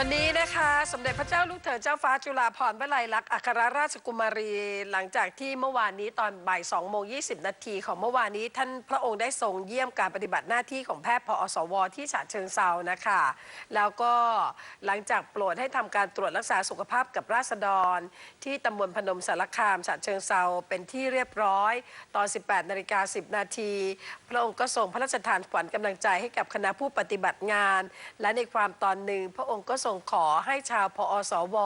วันนี้นะคะ สมเด็จพระเจ้าลูกเธอเจ้าฟ้าจุฬาภรณ์วลัยลักษณ์อัครราชกุมารี หลังจากที่เมื่อวานนี้ตอนบ่าย2โมง20 นาทีของเมื่อวานนี้ ท่านพระองค์ได้ทรงเยี่ยมการปฏิบัติหน้าที่ของแพทย์พอสว ที่ฉะเชิงเซานะคะ แล้วก็หลังจากโปรดให้ทำการตรวจรักษาสุขภาพกับราษฎร ที่ตำบลพนมสารคามฉะเชิงเซาเป็นที่เรียบร้อยตอน 18นาฬิกา10 นาทีพระองค์ก็ทรงพระราชทานขวัญกำลังใจให้กับคณะผู้ปฏิบัติงาน และในความตอนหนึ่งพระองค์ก็ส่งขอให้ชาวพอสว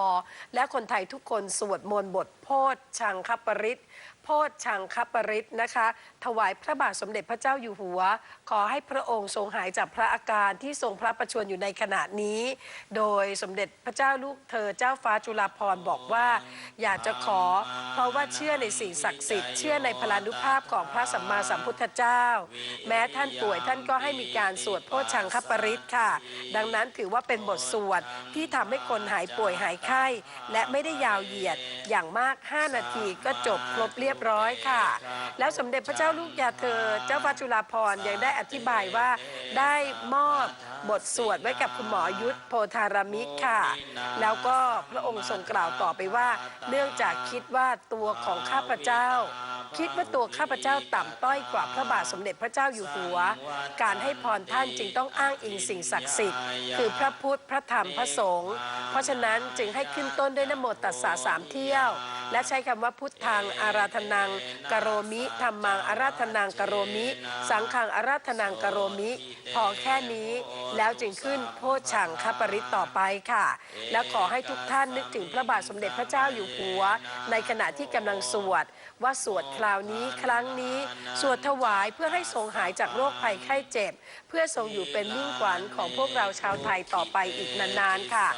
และคนไทยทุกคนสวดมนต์บท พชชังคปริตโพชชังคปริตนะคะ ถวายพระบาทสมเด็จพระเจ้าอยู่หัว ขอให้พระองค์ทรงหายจากพระอาการที่ทรงพระประชวรอยู่ในขณะนี้ โดยสมเด็จพระเจ้าลูกเธอเจ้าฟ้าจุฬาภรณ์บอกว่า อยากจะขอ เพราะว่าเชื่อในสิ่งศักดิ์สิทธิ์เชื่อในพลานุภาพของพระสัมมาสัมพุทธเจ้า แม้ท่านป่วยท่านก็ให้มีการสวดโพชชังคปริตค่ะ ดังนั้นถือว่าเป็นบทสวดที่ทำให้คนหายป่วยหายไข้ และไม่ได้ยาวเหยียดอย่างมาก5 นาทีก็จบครบเรียบร้อยค่ะ แล้วสมเด็จพระเจ้าลูกยาเธอ เจ้าฟ้าจุฬาภรณ์ยังได้อธิบายว่าได้มอบบทสวดไว้กับคุณหมอยุทธโพธารามิกค่ะ แล้วก็พระองค์ทรงกล่าวต่อไปว่า เนื่องจากคิดว่าตัวของข้าพเจ้า คิดว่าตัวข้าพเจ้าต่ำต้อยกว่าพระบาทสมเด็จพระเจ้าอยู่หัว การให้พรท่านจึงต้องอ้างอิงสิ่งศักดิ์สิทธิ์ คือพระพุทธพระธรรมพระสงฆ์เพราะฉะนั้นจึงให้ขึ้นต้นด้วยนโมตัสสะสามเที่ยวและใช้คำว่าพุทธังอาราธนังกโรมิธรรมังอาราธนังกโรมิ สังฆังอาราธนังกโรมิ พอแค่นี้แล้วจึงขึ้นโพชชังคปริตต่อไปค่ะ และขอให้ทุกท่านนึกถึงพระบาทสมเด็จพระเจ้าอยู่หัว ในขณะที่กำลังสวด ว่าสวดคราวนี้ครั้งนี้ สวดถวายเพื่อให้ทรงหายจากโรคภัยไข้เจ็บ เพื่อทรงอยู่เป็นมิ่งขวัญของพวกเราชาวไทยต่อไปอีกนานๆค่ะ